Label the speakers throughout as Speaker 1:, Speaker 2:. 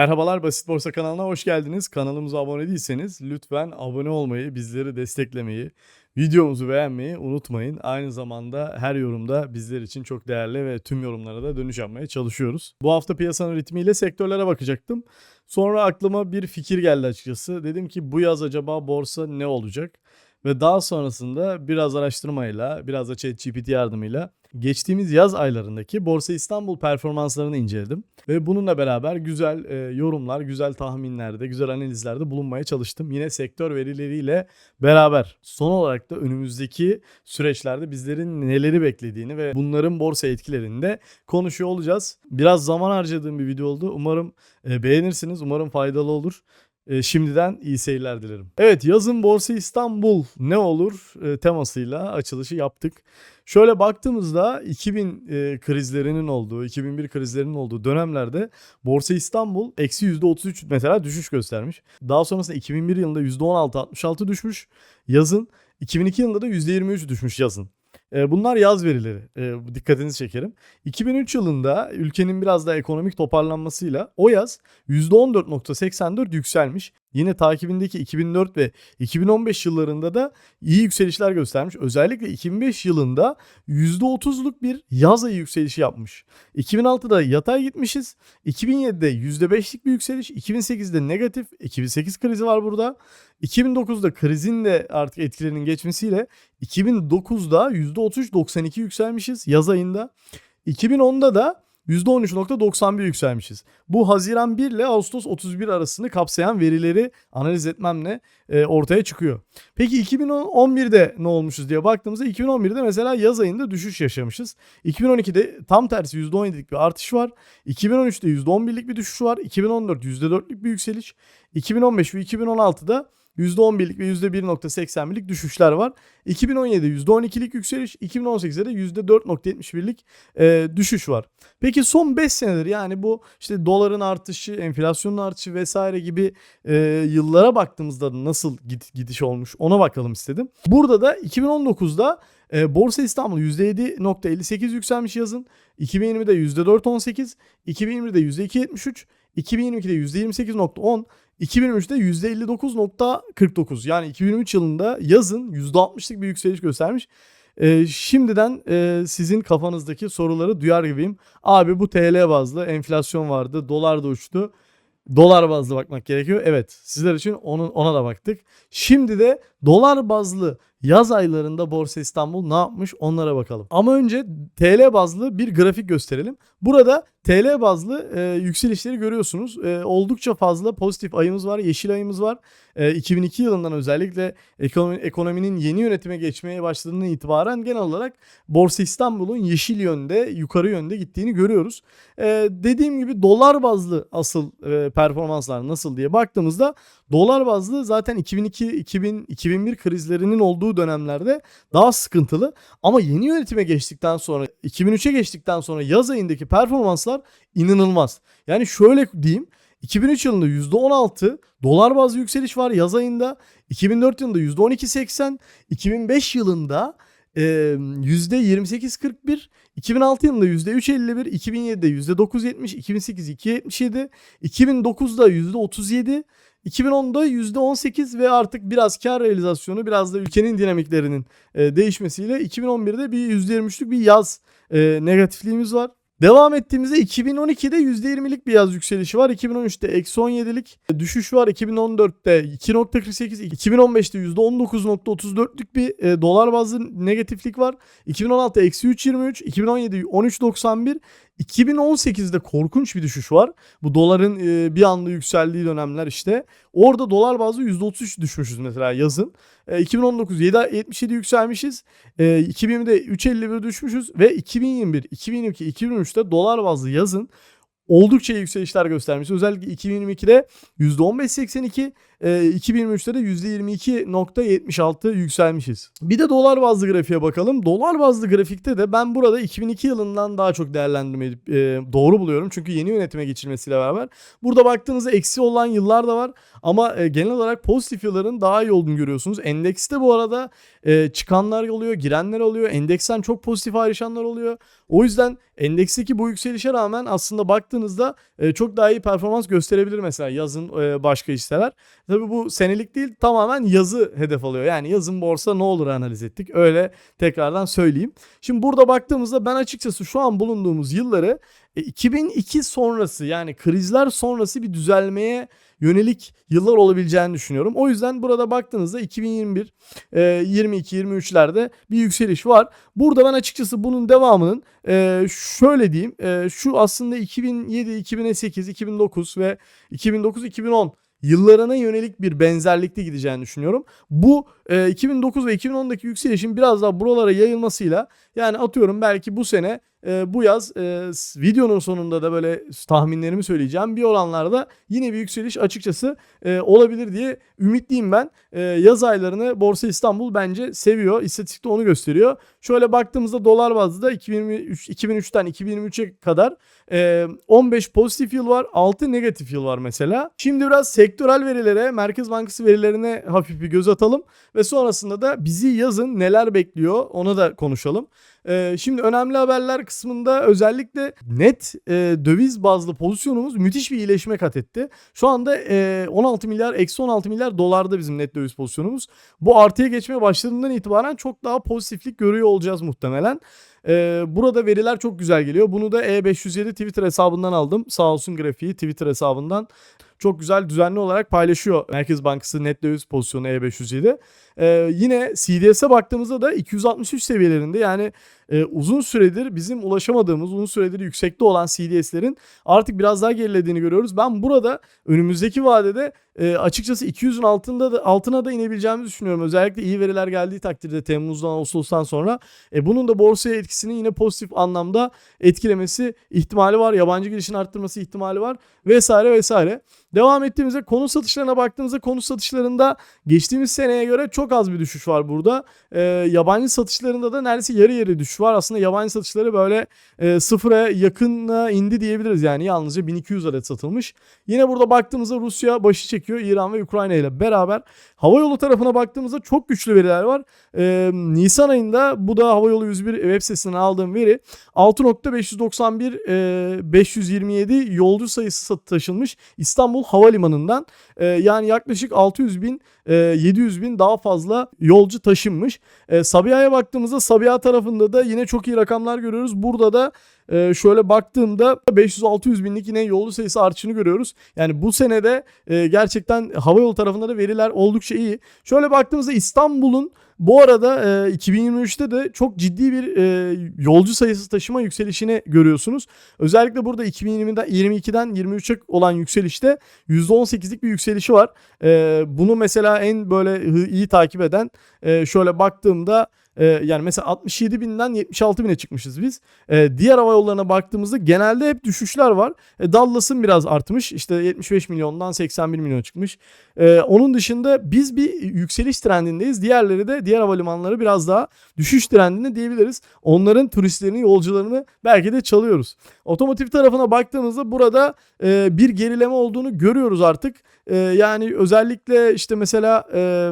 Speaker 1: Merhabalar Basit Borsa kanalına hoş geldiniz. Kanalımıza abone değilseniz lütfen abone olmayı, bizleri desteklemeyi, videomuzu beğenmeyi unutmayın. Aynı zamanda her yorumda bizler için çok değerli ve tüm yorumlara da dönüş yapmaya çalışıyoruz. Bu hafta piyasanın ritmiyle sektörlere bakacaktım. Sonra aklıma bir fikir geldi açıkçası. Dedim ki bu yaz acaba borsa ne olacak? Ve daha sonrasında biraz araştırmayla, biraz da ChatGPT yardımıyla geçtiğimiz yaz aylarındaki Borsa İstanbul performanslarını inceledim. Ve bununla beraber güzel e, yorumlar, güzel tahminlerde, güzel analizlerde bulunmaya çalıştım. Yine sektör verileriyle beraber. Son olarak da önümüzdeki süreçlerde bizlerin neleri beklediğini ve bunların borsa etkilerini de konuşuyor olacağız. Biraz zaman harcadığım bir video oldu. Umarım e, beğenirsiniz, umarım faydalı olur. E, şimdiden iyi seyirler dilerim. Evet yazın Borsa İstanbul ne olur e, temasıyla açılışı yaptık. Şöyle baktığımızda 2000 e, krizlerinin olduğu, 2001 krizlerinin olduğu dönemlerde Borsa İstanbul eksi %33 mesela düşüş göstermiş. Daha sonrasında 2001 yılında %16-66 düşmüş yazın. 2002 yılında da %23 düşmüş yazın. E, Bunlar yaz verileri. E, Dikkatinizi çekerim. 2003 yılında ülkenin biraz daha ekonomik toparlanmasıyla o yaz %14.84 yükselmiş. Yine takibindeki 2004 ve 2015 yıllarında da iyi yükselişler göstermiş. Özellikle 2005 yılında %30'luk bir yaz ayı yükselişi yapmış. 2006'da yatay gitmişiz. 2007'de %5'lik bir yükseliş. 2008'de negatif. 2008 krizi var burada. 2009'da krizin de artık etkilerinin geçmesiyle 2009'da %33.92 yükselmişiz yaz ayında. 2010'da da %13.91 yükselmişiz. Bu Haziran 1 ile Ağustos 31 arasını kapsayan verileri analiz etmemle e, ortaya çıkıyor. Peki 2011'de ne olmuşuz diye baktığımızda 2011'de mesela yaz ayında düşüş yaşamışız. 2012'de tam tersi %17'lik bir artış var. 2013'te %11'lik bir düşüş var. 2014 %4'lük bir yükseliş. 2015 ve 2016'da %11'lik ve %1.81'lik düşüşler var. 2017'de %12'lik yükseliş, 2018'de de %4.71'lik e, düşüş var. Peki son 5 senedir yani bu işte doların artışı, enflasyonun artışı vesaire gibi e, yıllara baktığımızda nasıl gidiş olmuş ona bakalım istedim. Burada da 2019'da e, Borsa İstanbul %7.58 yükselmiş yazın. 2020'de %4.18, 2020'de %2.73, 2022'de %28.10, 2023'te %59.49 yani 2023 yılında yazın %60'lık bir yükseliş göstermiş. Ee, şimdiden e, sizin kafanızdaki soruları duyar gibiyim. Abi bu TL bazlı enflasyon vardı, dolar da uçtu. Dolar bazlı bakmak gerekiyor. Evet sizler için onun, ona da baktık. Şimdi de dolar bazlı yaz aylarında Borsa İstanbul ne yapmış onlara bakalım. Ama önce TL bazlı bir grafik gösterelim. Burada TL bazlı e, yükselişleri görüyorsunuz. E, oldukça fazla pozitif ayımız var, yeşil ayımız var. E, 2002 yılından özellikle ekonomi, ekonominin yeni yönetime geçmeye başladığından itibaren genel olarak Borsa İstanbul'un yeşil yönde, yukarı yönde gittiğini görüyoruz. E, dediğim gibi dolar bazlı asıl e, performanslar nasıl diye baktığımızda dolar bazlı zaten 2002, 2000, 2001 krizlerinin olduğu dönemlerde daha sıkıntılı. Ama yeni yönetime geçtikten sonra 2003'e geçtikten sonra yaz ayındaki performanslar inanılmaz. Yani şöyle diyeyim 2003 yılında %16 dolar bazlı yükseliş var yaz ayında. 2004 yılında %12.80, 2005 yılında e, %28.41, 2006 yılında %3.51, 2007'de %9.70, 2008 2.77, 2009'da %37, 2010'da %18 ve artık biraz kar realizasyonu biraz da ülkenin dinamiklerinin e, değişmesiyle 2011'de bir %23'lük bir yaz e, negatifliğimiz var. Devam ettiğimizde 2012'de %20'lik bir yaz yükselişi var. 2013'te eksi 17'lik düşüş var. 2014'te 2.48, 2015'te %19.34'lük bir e, dolar bazlı negatiflik var. 2016 eksi 3.23, 2017 13.91, 2018'de korkunç bir düşüş var. Bu doların e, bir anda yükseldiği dönemler işte. Orada dolar bazlı %33 düşmüşüz mesela yazın. E, 2019 7.77 yükselmişiz. E, 2020'de 3.51 düşmüşüz ve 2021, 2022, 2023'te dolar bazlı yazın oldukça yükselişler göstermiş. Özellikle 2022'de %15.82, e, 2023'te de %22.76 yükselmişiz. Bir de dolar bazlı grafiğe bakalım. Dolar bazlı grafikte de ben burada 2002 yılından daha çok değerlendirmeyi e, doğru buluyorum. Çünkü yeni yönetime geçilmesiyle beraber. Burada baktığınızda eksi olan yıllar da var. Ama e, genel olarak pozitif yılların daha iyi olduğunu görüyorsunuz. Endekste bu arada e, çıkanlar oluyor, girenler oluyor. Endeksten çok pozitif ayrışanlar oluyor. O yüzden endeksteki bu yükselişe rağmen aslında baktığınızda çok daha iyi performans gösterebilir mesela yazın başka hisseler. Tabii bu senelik değil tamamen yazı hedef alıyor. Yani yazın borsa ne olur analiz ettik. Öyle tekrardan söyleyeyim. Şimdi burada baktığımızda ben açıkçası şu an bulunduğumuz yılları e, 2002 sonrası yani krizler sonrası bir düzelmeye yönelik yıllar olabileceğini düşünüyorum. O yüzden burada baktığınızda 2021, e, 22, 23'lerde bir yükseliş var. Burada ben açıkçası bunun devamının e, şöyle diyeyim. E, şu aslında 2007, 2008, 2009 ve 2009, 2010 yıllarına yönelik bir benzerlikte gideceğini düşünüyorum. Bu e, 2009 ve 2010'daki yükselişin biraz daha buralara yayılmasıyla yani atıyorum belki bu sene e, bu yaz e, videonun sonunda da böyle tahminlerimi söyleyeceğim. Bir oranlarda yine bir yükseliş açıkçası e, olabilir diye ümitliyim ben. E, yaz aylarını Borsa İstanbul bence seviyor. İstatistikte onu gösteriyor. Şöyle baktığımızda dolar bazlı 2023, 2003'ten 2023'e kadar e, 15 pozitif yıl var. 6 negatif yıl var mesela. Şimdi biraz sektörel verilere, Merkez Bankası verilerine hafif bir göz atalım. Ve sonrasında da bizi yazın neler bekliyor ona da konuşalım. Ee, şimdi önemli haberler kısmında özellikle net e, döviz bazlı pozisyonumuz müthiş bir iyileşme kat etti. Şu anda e, 16 milyar, eksi 16 milyar dolarda bizim net döviz pozisyonumuz. Bu artıya geçmeye başladığından itibaren çok daha pozitiflik görüyor olacağız muhtemelen. Ee, burada veriler çok güzel geliyor. Bunu da E507 Twitter hesabından aldım. Sağ olsun grafiği Twitter hesabından çok güzel düzenli olarak paylaşıyor Merkez Bankası net döviz pozisyonu E507. Ee, yine CDS'e baktığımızda da 263 seviyelerinde yani e, uzun süredir bizim ulaşamadığımız, uzun süredir yüksekte olan CDS'lerin artık biraz daha gerilediğini görüyoruz. Ben burada önümüzdeki vadede e, açıkçası 200'ün altında da, altına da inebileceğimizi düşünüyorum. Özellikle iyi veriler geldiği takdirde Temmuz'dan Ağustos'tan sonra. E, bunun da borsaya etkisini yine pozitif anlamda etkilemesi ihtimali var. Yabancı girişin arttırması ihtimali var vesaire vesaire. Devam ettiğimizde konu satışlarına baktığımızda konu satışlarında geçtiğimiz seneye göre çok az bir düşüş var burada. E, yabancı satışlarında da neredeyse yarı yarı düşüş var. Aslında yabancı satışları böyle e, sıfıra yakına indi diyebiliriz. Yani yalnızca 1200 adet satılmış. Yine burada baktığımızda Rusya başı çekiyor İran ve Ukrayna ile beraber. Havayolu tarafına baktığımızda çok güçlü veriler var. E, Nisan ayında bu da Havayolu 101 web sitesinden aldığım veri 6.591 e, 527 yolcu sayısı taşınmış İstanbul Havalimanı'ndan. E, yani yaklaşık 600 bin e, 700 bin daha fazla yolcu taşınmış. E, Sabiha'ya baktığımızda Sabiha tarafında da yine çok iyi rakamlar görüyoruz. Burada da e, şöyle baktığımda 500-600 binlik yine yolcu sayısı artışını görüyoruz. Yani bu senede e, gerçekten havayolu tarafında da veriler oldukça iyi. Şöyle baktığımızda İstanbul'un bu arada e, 2023'te de çok ciddi bir e, yolcu sayısı taşıma yükselişini görüyorsunuz. Özellikle burada 2020'den 22'den 23'e olan yükselişte %18'lik bir yükselişi var. E, bunu mesela en böyle iyi takip eden e, şöyle baktığımda e, yani mesela 67 binden 76 bine çıkmışız biz. E, diğer hava yollarına baktığımızda genelde hep düşüşler var. E, Dallas'ın biraz artmış. İşte 75 milyondan 81 milyon çıkmış. E, onun dışında biz bir yükseliş trendindeyiz. Diğerleri de diğer havalimanları biraz daha düşüş trendinde diyebiliriz. Onların turistlerini, yolcularını belki de çalıyoruz. Otomotiv tarafına baktığımızda burada e, bir gerileme olduğunu görüyoruz artık. E, yani özellikle işte mesela e,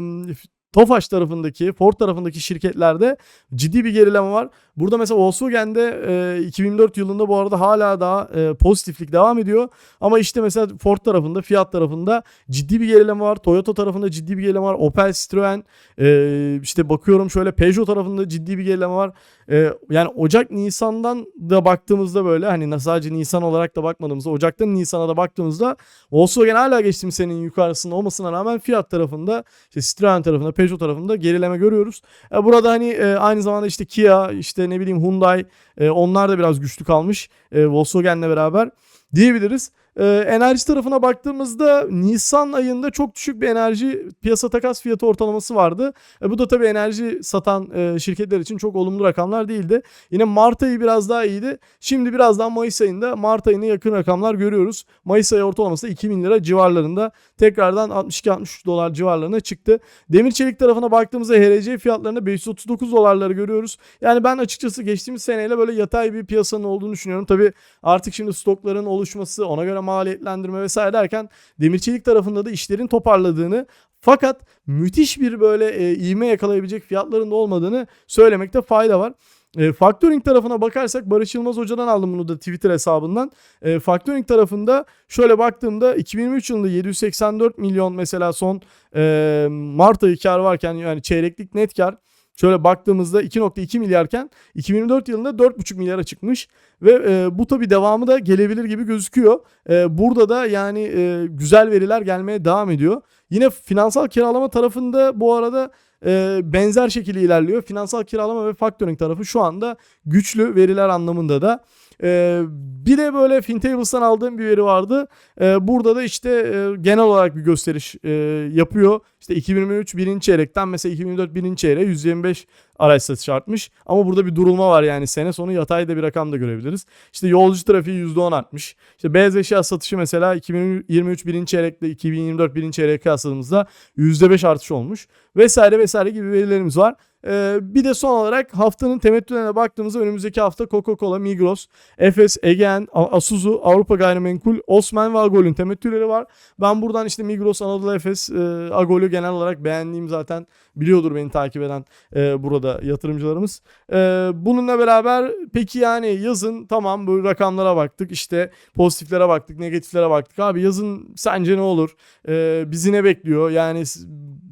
Speaker 1: Tofaş tarafındaki, Ford tarafındaki şirketlerde ciddi bir gerileme var. Burada mesela Volkswagen'de e, 2004 yılında bu arada hala daha e, pozitiflik devam ediyor. Ama işte mesela Ford tarafında, Fiat tarafında ciddi bir gerileme var. Toyota tarafında ciddi bir gerileme var. Opel, Citroen, e, işte bakıyorum şöyle Peugeot tarafında ciddi bir gerileme var. E, yani Ocak, Nisan'dan da baktığımızda böyle hani sadece Nisan olarak da bakmadığımızda Ocak'tan Nisan'a da baktığımızda Volkswagen hala geçtiğimiz senenin yukarısında olmasına rağmen Fiat tarafında, işte Citroen tarafında, Peugeot tarafında gerileme görüyoruz. E, burada hani e, aynı zamanda işte Kia, işte ne bileyim Hyundai e, onlar da biraz güçlü kalmış e, Volkswagen'le beraber diyebiliriz. Ee, enerji tarafına baktığımızda Nisan ayında çok düşük bir enerji piyasa takas fiyatı ortalaması vardı. E, bu da tabii enerji satan e, şirketler için çok olumlu rakamlar değildi. Yine Mart ayı biraz daha iyiydi. Şimdi biraz daha Mayıs ayında Mart ayına yakın rakamlar görüyoruz. Mayıs ayı ortalaması da 2000 lira civarlarında tekrardan 62-63 dolar civarlarına çıktı. Demir çelik tarafına baktığımızda HRC fiyatlarında 539 dolarları görüyoruz. Yani ben açıkçası geçtiğimiz seneyle böyle yatay bir piyasanın olduğunu düşünüyorum. Tabii artık şimdi stokların oluşması, ona göre maliyetlendirme vesaire derken demir çelik tarafında da işlerin toparladığını fakat müthiş bir böyle e, iğme yakalayabilecek fiyatların da olmadığını söylemekte fayda var. E, factoring tarafına bakarsak Barış Yılmaz Hoca'dan aldım bunu da Twitter hesabından. E, factoring tarafında şöyle baktığımda 2023 yılında 784 milyon mesela son e, Mart ayı kar varken yani çeyreklik net kar Şöyle baktığımızda 2.2 milyarken 2024 yılında 4.5 milyara çıkmış ve e, bu tabi devamı da gelebilir gibi gözüküyor. E, burada da yani e, güzel veriler gelmeye devam ediyor. Yine finansal kiralama tarafında bu arada e, benzer şekilde ilerliyor. Finansal kiralama ve factoring tarafı şu anda güçlü veriler anlamında da. Ee, bir de böyle FinTables'tan aldığım bir veri vardı. Ee, burada da işte e, genel olarak bir gösteriş e, yapıyor. İşte 2023 birinci çeyrekten mesela 2024 birinci çeyreğe 125 araç satışı artmış. Ama burada bir durulma var yani sene sonu yatayda bir rakam da görebiliriz. İşte yolcu trafiği %10 artmış. İşte beyaz eşya satışı mesela 2023 birinci çeyrekle 2024 birinci çeyrek kıyasladığımızda %5 artış olmuş. Vesaire vesaire gibi verilerimiz var. Ee, bir de son olarak haftanın temettülerine baktığımızda önümüzdeki hafta Coca-Cola, Migros, Efes, Egean, Asuzu, Avrupa Gayrimenkul, Osman ve Agol'ün temettüleri var. Ben buradan işte Migros, Anadolu Efes, e, Agol'ü genel olarak beğendiğim zaten biliyordur beni takip eden e, burada yatırımcılarımız. E, bununla beraber peki yani yazın tamam bu rakamlara baktık işte pozitiflere baktık, negatiflere baktık. Abi yazın sence ne olur? E, bizi ne bekliyor? Yani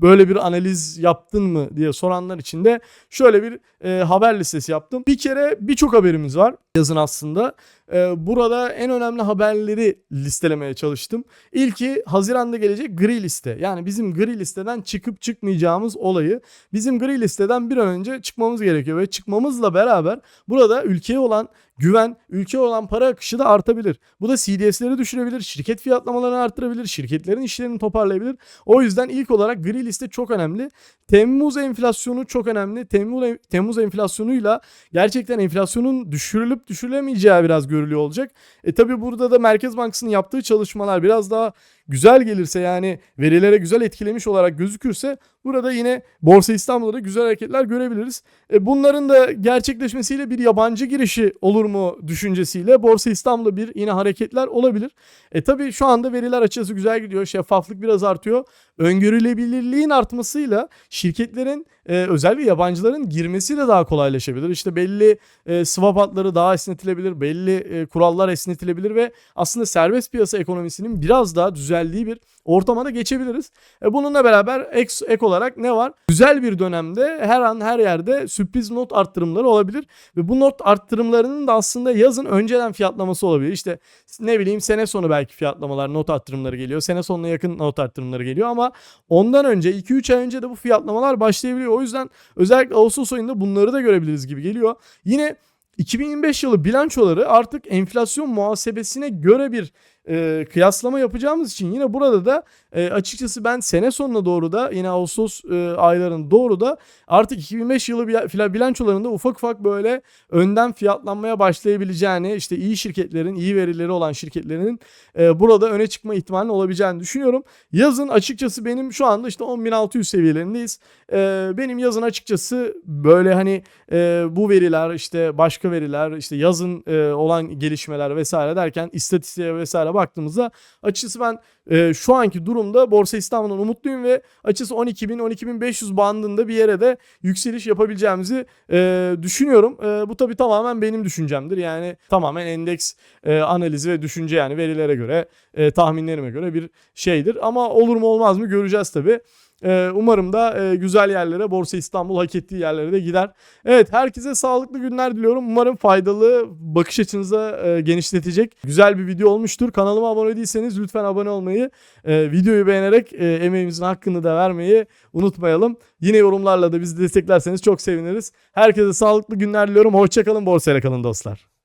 Speaker 1: böyle bir analiz yaptın mı diye soranlar için de şöyle bir e, haber listesi yaptım. Bir kere birçok haberimiz var yazın aslında. E, burada en önemli haberleri listelemeye çalıştım. İlki Haziran'da gelecek gri liste. Yani bizim gri listeden çıkıp çıkmayacağımız olayı bizim gri listeden bir an önce çıkmamız gerekiyor ve çıkmamızla beraber burada ülkeye olan güven, ülke olan para akışı da artabilir. Bu da CDS'leri düşürebilir, şirket fiyatlamalarını arttırabilir, şirketlerin işlerini toparlayabilir. O yüzden ilk olarak gri liste çok önemli. Temmuz enflasyonu çok önemli. Temmuz, Temmuz enflasyonuyla gerçekten enflasyonun düşürülüp düşürülemeyeceği biraz görülüyor olacak. E tabi burada da Merkez Bankası'nın yaptığı çalışmalar biraz daha güzel gelirse yani verilere güzel etkilemiş olarak gözükürse burada yine Borsa İstanbul'da güzel hareketler görebiliriz. E bunların da gerçekleşmesiyle bir yabancı girişi olur mu düşüncesiyle Borsa İstanbul'da bir yine hareketler olabilir. E tabi şu anda veriler açıkçası güzel gidiyor. Şeffaflık biraz artıyor. Öngörülebilirliğin artmasıyla şirketlerin e, özellikle yabancıların girmesi de daha kolaylaşabilir. İşte belli e, swap hatları daha esnetilebilir, belli e, kurallar esnetilebilir ve aslında serbest piyasa ekonomisinin biraz daha düzeldiği bir ortama da geçebiliriz. E, bununla beraber ek, ek olarak ne var? Güzel bir dönemde her an her yerde sürpriz not arttırımları olabilir ve bu not arttırımlarının da aslında yazın önceden fiyatlaması olabilir. İşte ne bileyim sene sonu belki fiyatlamalar, not arttırımları geliyor. Sene sonuna yakın not arttırımları geliyor ama ondan önce 2-3 ay önce de bu fiyatlamalar başlayabiliyor. O yüzden özellikle Ağustos ayında bunları da görebiliriz gibi geliyor. Yine 2025 yılı bilançoları artık enflasyon muhasebesine göre bir e, kıyaslama yapacağımız için yine burada da e, açıkçası ben sene sonuna doğru da yine Ağustos e, aylarının doğru da artık 2005 yılı bilançolarında ufak ufak böyle önden fiyatlanmaya başlayabileceğini işte iyi şirketlerin iyi verileri olan şirketlerin e, burada öne çıkma ihtimalinin olabileceğini düşünüyorum. Yazın açıkçası benim şu anda işte 10.600 seviyelerindeyiz. E, benim yazın açıkçası böyle hani e, bu veriler işte başka veriler işte yazın e, olan gelişmeler vesaire derken istatistiğe vesaire baktığımızda açıkçası ben e, şu anki durumda Borsa İstanbul'dan umutluyum ve açıkçası 12.000 12.500 bandında bir yere de yükseliş yapabileceğimizi e, düşünüyorum. E, bu tabi tamamen benim düşüncemdir. Yani tamamen endeks e, analizi ve düşünce yani verilere göre e, tahminlerime göre bir şeydir. Ama olur mu olmaz mı göreceğiz tabi. Ee, umarım da e, güzel yerlere Borsa İstanbul hak ettiği yerlere de gider. Evet herkese sağlıklı günler diliyorum. Umarım faydalı bakış açınıza e, genişletecek güzel bir video olmuştur. Kanalıma abone değilseniz lütfen abone olmayı, e, videoyu beğenerek emeğimizin hakkını da vermeyi unutmayalım. Yine yorumlarla da bizi desteklerseniz çok seviniriz. Herkese sağlıklı günler diliyorum. Hoşçakalın borsayla kalın dostlar.